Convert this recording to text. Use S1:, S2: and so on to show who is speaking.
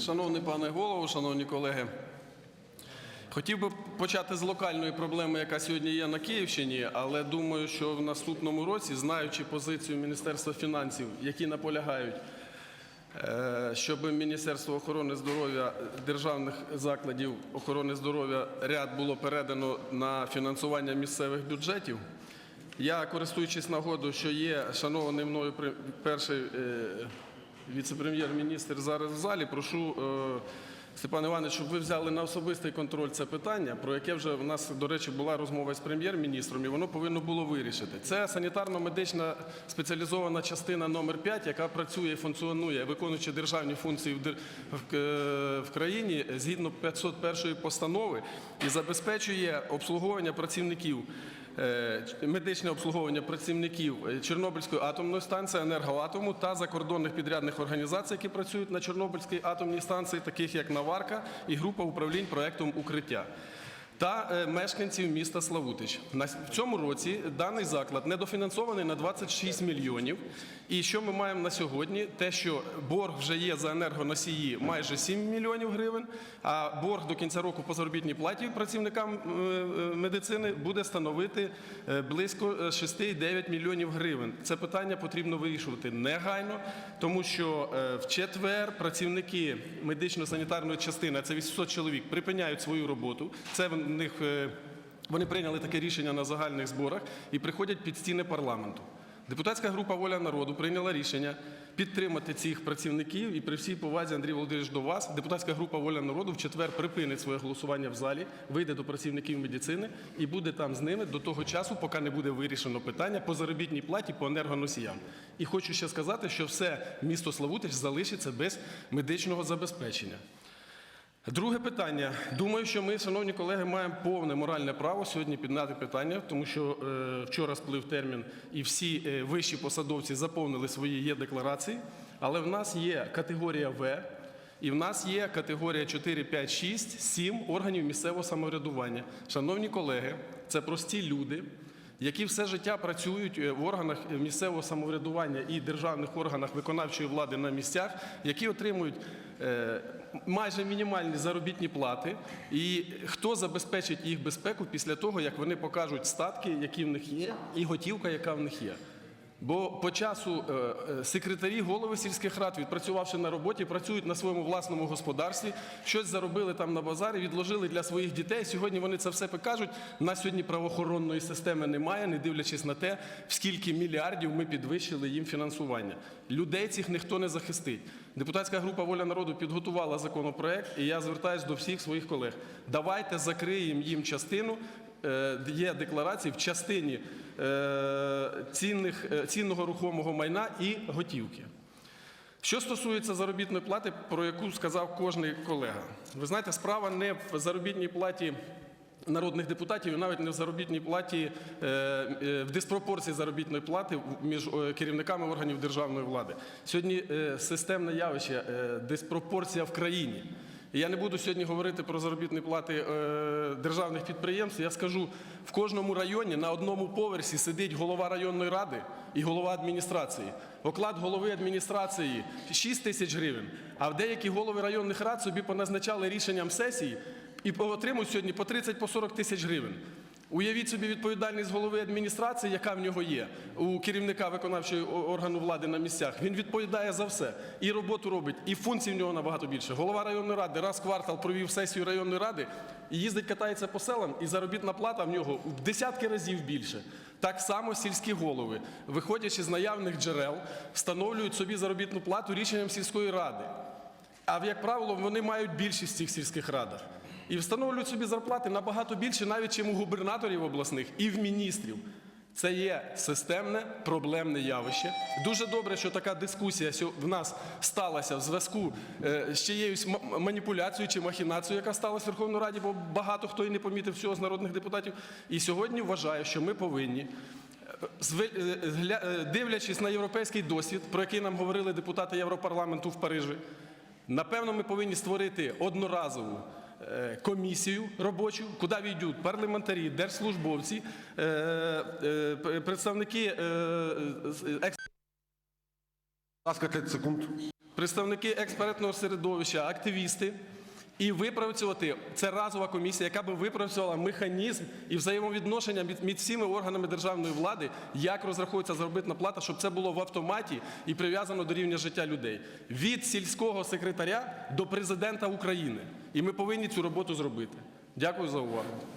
S1: Шановний пане голово, шановні колеги, хотів би почати з локальної проблеми, яка сьогодні є на Київщині, але думаю, що в наступному році, знаючи позицію Міністерства фінансів, які наполягають, е, щоб Міністерство охорони здоров'я державних закладів охорони здоров'я ряд було передано на фінансування місцевих бюджетів. Я, користуючись нагодою, що є шанований мною перший е, віце-прем'єр-міністр зараз в залі, прошу е, Степан Іванович, щоб ви взяли на особистий контроль це питання, про яке вже в нас, до речі, була розмова з прем'єр-міністром, і воно повинно було вирішити. Це санітарно-медична спеціалізована частина номер 5, яка працює і функціонує, виконуючи державні функції в, країні згідно 501 постанови і забезпечує обслуговування працівників медичне обслуговування працівників е, Чорнобильської атомної станції, енергоатому та закордонних підрядних організацій, які працюють на Чорнобильській атомній станції, таких як Наварка і група управлінь проектом Укриття. Та е, мешканців міста Славутич. На в цьому році даний заклад недофінансований на 26 мільйонів. І що ми маємо на сьогодні? Те, що борг вже є за енергоносії майже 7 мільйонів гривень, а борг до кінця року по заробітній платі працівникам е, е, медицини буде становити близько е, 6,9 мільйонів гривень. Це питання потрібно вирішувати негайно, тому що в четвер працівники медично-санітарної частини, це 800 чоловік, припиняють свою роботу. Це в них е, вони прийняли таке рішення на загальних зборах і приходять під стіни парламенту. Депутатська група Воля народу прийняла рішення підтримати цих працівників і при всій повазі Андрій Володимирович до вас. Депутатська група Воля народу в четвер припинить своє голосування в залі, вийде до працівників медицини і буде там з ними до того часу, поки не буде вирішено питання по заробітній платі по енергоносіям. І хочу ще сказати, що все місто Славутич залишиться без медичного забезпечення. Друге питання. Думаю, що ми, шановні колеги, маємо повне моральне право сьогодні підняти питання, тому що е, вчора сплив термін, і всі е, вищі посадовці заповнили свої є декларації. Але в нас є категорія В, і в нас є категорія 4, 5, 6, 7 органів місцевого самоврядування. Шановні колеги, це прості люди, які все життя працюють е, в органах місцевого самоврядування і державних органах виконавчої влади на місцях, які отримують майже мінімальні заробітні плати. І хто забезпечить їх безпеку після того, як вони покажуть статки, які в них є, і готівка, яка в них є. Бо по часу е, е, секретарі, голови сільських рад, відпрацювавши на роботі, працюють на своєму власному господарстві, щось заробили там на базарі, відложили для своїх дітей. Сьогодні вони це все покажуть. У нас сьогодні правоохоронної системи немає, не дивлячись на те, скільки мільярдів ми підвищили їм фінансування. Людей цих ніхто не захистить. Депутатська група Воля народу підготувала законопроект, і я звертаюся до всіх своїх колег. Давайте закриємо їм частину є декларації в частині е, цінних, е, цінного рухомого майна і готівки. Що стосується заробітної плати, про яку сказав кожний колега, ви знаєте, справа не в заробітній платі. Народних депутатів навіть не в заробітній платі е, е, в диспропорції заробітної плати між е, керівниками органів державної влади. Сьогодні е, системне явище е, диспропорція в країні. Я не буду сьогодні говорити про заробітні плати е, державних підприємств. Я скажу, в кожному районі на одному поверсі сидить голова районної ради і голова адміністрації. Оклад голови адміністрації 6 тисяч гривень, а деякі голови районних рад собі поназначали рішенням сесії і отримують сьогодні по 30-40 тисяч гривень. Уявіть собі відповідальність голови адміністрації, яка в нього є у керівника виконавчого органу влади на місцях. Він відповідає за все. І роботу робить, і функцій в нього набагато більше. Голова районної ради раз в квартал провів сесію районної ради і їздить, катається по селам, і заробітна плата в нього в десятки разів більше. Так само сільські голови, виходячи з наявних джерел, встановлюють собі заробітну плату рішенням сільської ради. А як правило, вони мають більшість в цих сільських радах. І встановлюють собі зарплати набагато більше, навіть чим у губернаторів обласних і в міністрів. Це є системне проблемне явище. Дуже добре, що така дискусія в нас сталася в зв'язку е, з чиєюсь маніпуляцією чи махінацією, яка сталася в Верховній Раді, бо багато хто і не помітив цього з народних депутатів. І сьогодні вважаю, що ми повинні е, е, дивлячись на європейський досвід, про який нам говорили депутати Європарламенту в Парижі, напевно, ми повинні створити одноразову комісію робочу, куди війдуть парламентарі, держслужбовці, е, е, представники е, з- екс-
S2: Будь ласка, 30 секунд.
S1: представники експертного середовища, активісти. І випрацювати це разова комісія, яка би випрацювала механізм і взаємовідношення між всіми органами державної влади, як розраховується заробітна плата, щоб це було в автоматі і прив'язано до рівня життя людей від сільського секретаря до президента України. І ми повинні цю роботу зробити. Дякую за увагу.